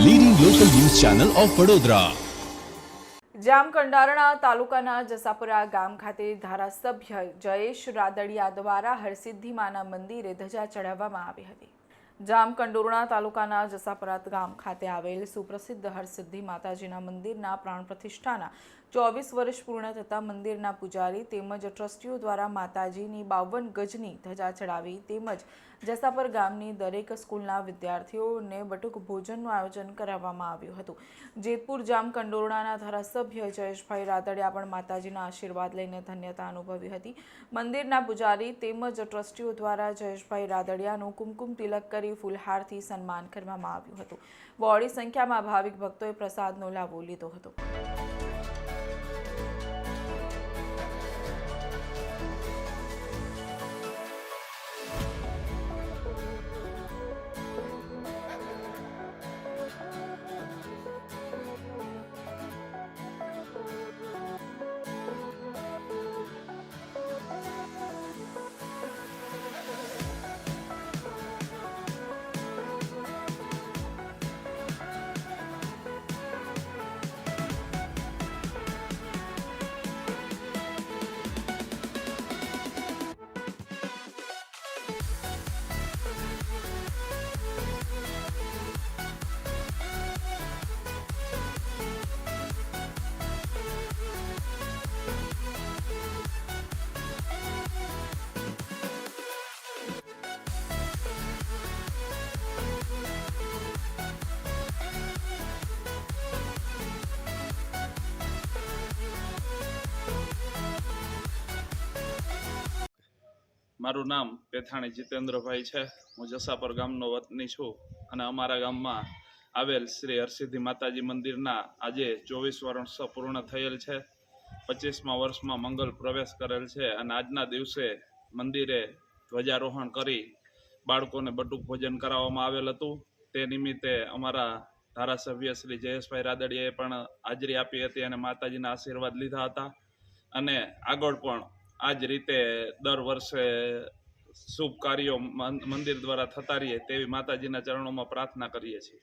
Channel of Vadodara જામકંડારણા તાલુકાના જસાપુરા ગામ ખાતે ધારાસભ્ય જયેશ રાદડિયા દ્વારા હરસિદ્ધિ માના મંદિરે ધજા ચઢાવવામાં આવી હતી. જામકંડોરણા તાલુકાના જસાપરાત ગામ ખાતે આવેલ સુપ્રસિદ્ધ હરસિદ્ધિ માતાજીના મંદિરના પ્રાણ પ્રતિષ્ઠાના ચોવીસ વર્ષ પૂર્ણ થતાં મંદિરના પૂજારી તેમજ ટ્રસ્ટીઓ દ્વારા માતાજીની બાવન ગજની ધજા ચડાવી તેમજ જસાપર ગામની દરેક સ્કૂલના વિદ્યાર્થીઓને બટુક ભોજનનું આયોજન કરાવવામાં આવ્યું હતું. જેતપુર જામ કંડોરણાના ધારાસભ્ય જયેશભાઈ રાદડિયા પણ માતાજીના આશીર્વાદ લઈને ધન્યતા અનુભવી હતી. મંદિરના પૂજારી તેમજ ટ્રસ્ટીઓ દ્વારા જયેશભાઈ રાદડિયાનું કુમકુમ તિલક કરી ફૂલહારથી સન્માન કરવામાં આવ્યું હતું. બહોળી સંખ્યામાં ભાવિક ભક્તોએ પ્રસાદનો લાભો લીધો હતો. મારું નામ પેથાણી જીતેન્દ્રભાઈ છે. હું જસાપર ગામનો વતની છું અને અમારા ગામમાં આવેલ શ્રી હરસિદ્ધિ માતાજી મંદિરના આજે ચોવીસ વર્ષ પૂર્ણ થયેલ છે. પચીસમા વર્ષમાં મંગલ પ્રવેશ કરેલ છે અને આજના દિવસે મંદિરે ધ્વજારોહણ કરી બાળકોને બટુક ભોજન કરાવવામાં આવેલ હતું. તે નિમિત્તે અમારા ધારાસભ્ય શ્રી જયેશભાઈ રાદડીયાએ પણ હાજરી આપી હતી અને માતાજીના આશીર્વાદ લીધા હતા. અને આગળ પણ આ જ રીતે દર વર્ષે શુભ કાર્યો મંદિર દ્વારા થતા રહીએ તેવી માતાજીના ચરણોમાં પ્રાર્થના કરીએ છીએ.